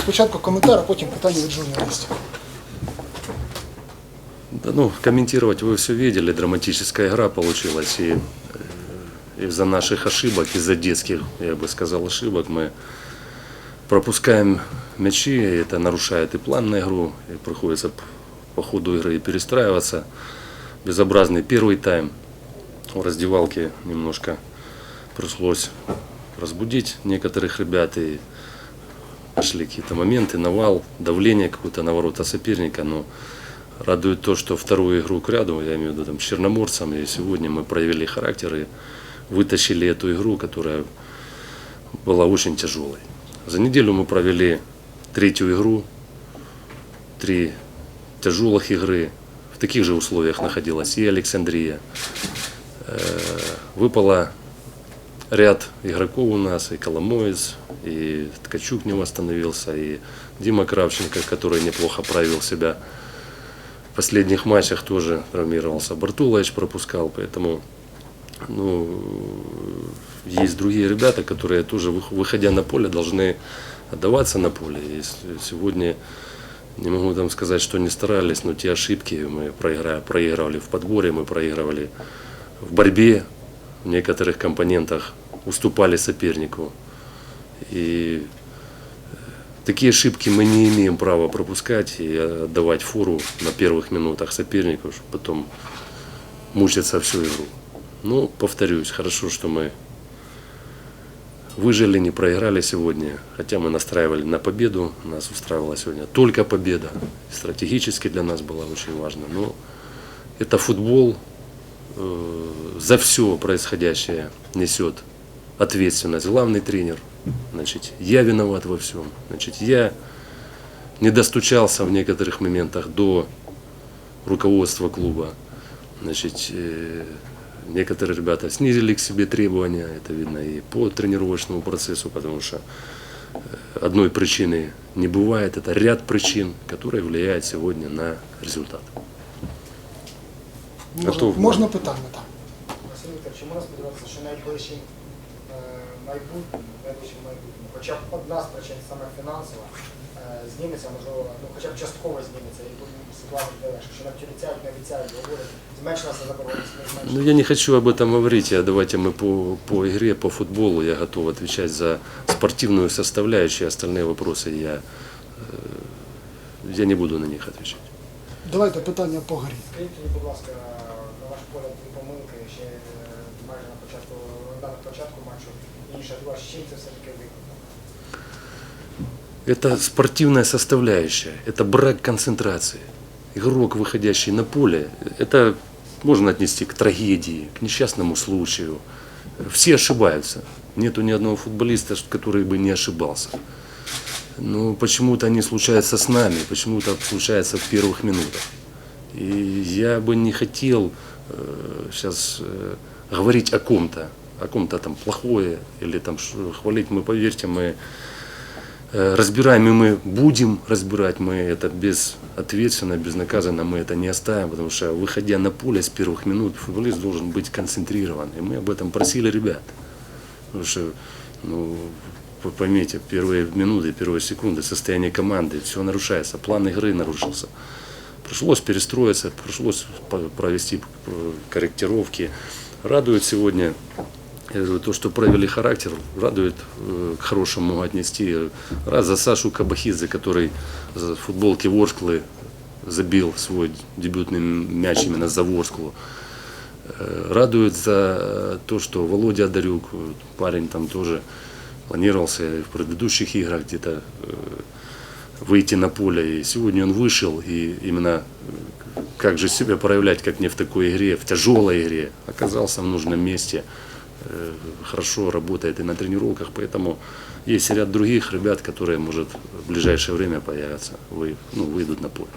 Спочатку коментар, а потім питання від журналістів. Да, ну, комментировать вы все видели, драматическая игра получилась. И э, из-за наших ошибок, из-за детских, я бы сказал, ошибок, мы пропускаем мячи, и это нарушает и план на игру, и приходится п- по ходу игры и перестраиваться. Безобразный первый тайм. В раздевалке немножко пришлось разбудить некоторых ребят, и пошли какие-то моменты, навал, давление какое-то на ворота соперника, но Радует то, что вторую игру к ряду, я имею в виду там, с Черноморцем, и сегодня мы проявили характер и вытащили эту игру, которая была очень тяжелой. За неделю мы провели третью игру, три тяжелых игры. В таких же условиях находилась и Александрия. Э, Выпало ряд игроков у нас, и Коломоец, и Ткачук не восстановился, и Дима Кравченко, который неплохо проявил себя в последних матчах тоже травмировался. Бартулович пропускал, поэтому ну, есть другие ребята, которые тоже, вых- выходя на поле, должны отдаваться на поле. И сегодня не могу там сказать, что не старались, но те ошибки мы проигра- проигрывали в подборе, мы проигрывали в борьбе, в некоторых компонентах уступали сопернику. И Такие ошибки мы не имеем права пропускать и отдавать фору на первых минутах сопернику, чтобы потом мучиться всю игру. Ну, повторюсь, хорошо, что мы выжили, не проиграли сегодня, хотя мы настраивали на победу, нас устраивала сегодня только победа. Стратегически для нас было очень важно. Но это футбол, э, за все происходящее несет ответственность главный тренер. Значит, я виноват во всем. Значит, я не достучался в некоторых моментах до руководства клуба. Значит, э, некоторые ребята снизили к себе требования, это видно и по тренировочному процессу, потому что э, одной причины не бывает, это ряд причин, которые влияют сегодня на результат. Можна, Готов. можна питання там. Василь Вікторович, чи можна сподіватися, що найближчим е, майбутнім, найближчим майбутнім, хоча б одна з причин саме фінансова, е, зніметься, можливо, ну хоча б частково зніметься, і буде ситуація буде легше, що нам ті обіцяють, не обіцяють, говорять, зменшилася заборгованість, не Ну, зменшилася. я не хочу об этом говорить. Я, давайте мы по, по игре, по футболу, я готов отвечать за спортивную составляющую, остальные вопросы я, э, я не буду на них отвечать. Давайте питання по грі. Скажіть тоді, будь ласка, на ваш погляд, дві помилки ще е, майже на початку, на початку матчу, і інша друга, з чим це все-таки викликано? Это спортивная составляющая, это брак концентрации. Игрок, выходящий на поле, это можно отнести к трагедии, к несчастному случаю. Все ошибаются. Нету ни одного футболиста, который бы не ошибался. Но почему-то они случаются с нами, почему-то случаются в первых минутах. И я бы не хотел сейчас говорить о ком-то, о ком-то там плохое или там хвалить. Мы, поверьте, мы э, разбираем, и мы будем разбирать, мы это безответственно, безнаказанно, мы это не оставим, потому что, выходя на поле с первых минут, футболист должен быть концентрирован. И мы об этом просили ребят. Потому что, ну, поймите, первые минуты, первые секунды, состояние команды, все нарушается, план игры нарушился. Пришлось перестроиться, пришлось провести э, корректировки. Радует сегодня то, что проявили характер, радует э, к хорошему отнести. Раз за Сашу Кабахидзе, который за футболки Ворсклы забил свой дебютный мяч именно за Ворсклу. Э, Радует за то, что Володя Одарюк, э, парень там тоже планировался в предыдущих играх где-то э, выйти на поле. И сегодня он вышел, и именно э, как же себя проявлять, как не в такой игре, в тяжелой игре, оказался в нужном месте, э, хорошо работает и на тренировках, поэтому есть ряд других ребят, которые, может, в ближайшее время появятся, вы, ну, выйдут на поле.